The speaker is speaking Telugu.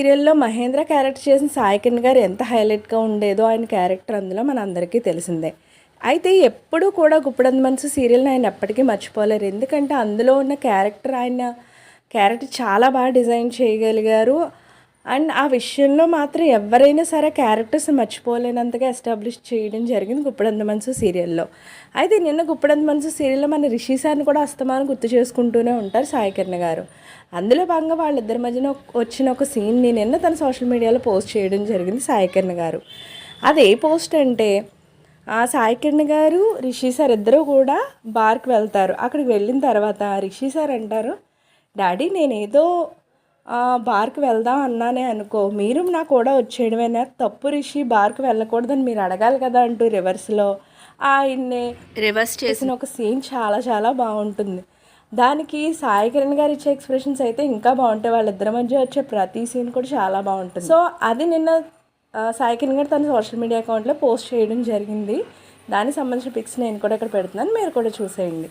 సీరియల్లో మహేంద్ర క్యారెక్టర్ చేసిన సాయి గారు ఎంత హైలైట్గా ఉండేదో ఆయన క్యారెక్టర్ అందులో మన అందరికీ తెలిసిందే. అయితే ఎప్పుడూ కూడా గుప్పడంత మనసు సీరియల్ని ఆయన ఎప్పటికీ మర్చిపోలేరు. ఎందుకంటే అందులో ఉన్న క్యారెక్టర్ ఆయన క్యారెక్టర్ చాలా బాగా డిజైన్ చేయగలిగారు. అండ్ ఆ విషయంలో మాత్రం ఎవరైనా సరే క్యారెక్టర్స్ మర్చిపోలేనంతగా ఎస్టాబ్లిష్ చేయడం జరిగింది గుప్పడంత మనసు సీరియల్లో. అయితే నిన్న గుప్పడంత మనసు సీరియల్లో మన రిషి సార్ని కూడా అస్తమానం గుర్తు చేసుకుంటూనే ఉంటారు సాయికిరణ్ గారు. అందులో భాగంగా వాళ్ళిద్దరి మధ్యన వచ్చిన ఒక సీన్ని నిన్న తన సోషల్ మీడియాలో పోస్ట్ చేయడం జరిగింది సాయికిరణ్ గారు. అది ఏ పోస్ట్ అంటే ఆ సాయికిరణ్ గారు రిషి సార్ ఇద్దరు కూడా బార్కి వెళ్తారు. అక్కడికి వెళ్ళిన తర్వాత రిషి సార్ అంటారు డాడీ నేనేదో బార్కి వెళ్దాం అన్నానే అనుకో. మీరు నా కూడా వచ్చేయడమేనా? తప్పు రిషి బార్కి వెళ్ళకూడదని మీరు అడగాలి కదా అంటూ రివర్స్లో. ఆయన్ని రివర్స్ చేసిన ఒక సీన్ చాలా చాలా బాగుంటుంది. దానికి సాయి కిరణ్ గారు ఇచ్చే ఎక్స్ప్రెషన్స్ అయితే ఇంకా బాగుంటాయి. వాళ్ళిద్దరి మధ్య వచ్చే ప్రతి సీన్ కూడా చాలా బాగుంటుంది. సో అది నిన్న సాయి కిరణ్ గారు తన సోషల్ మీడియా అకౌంట్లో పోస్ట్ చేయడం జరిగింది. దానికి సంబంధించిన పిక్స్ నేను కూడా ఇక్కడ పెడుతున్నాను. మీరు కూడా చూసేయండి.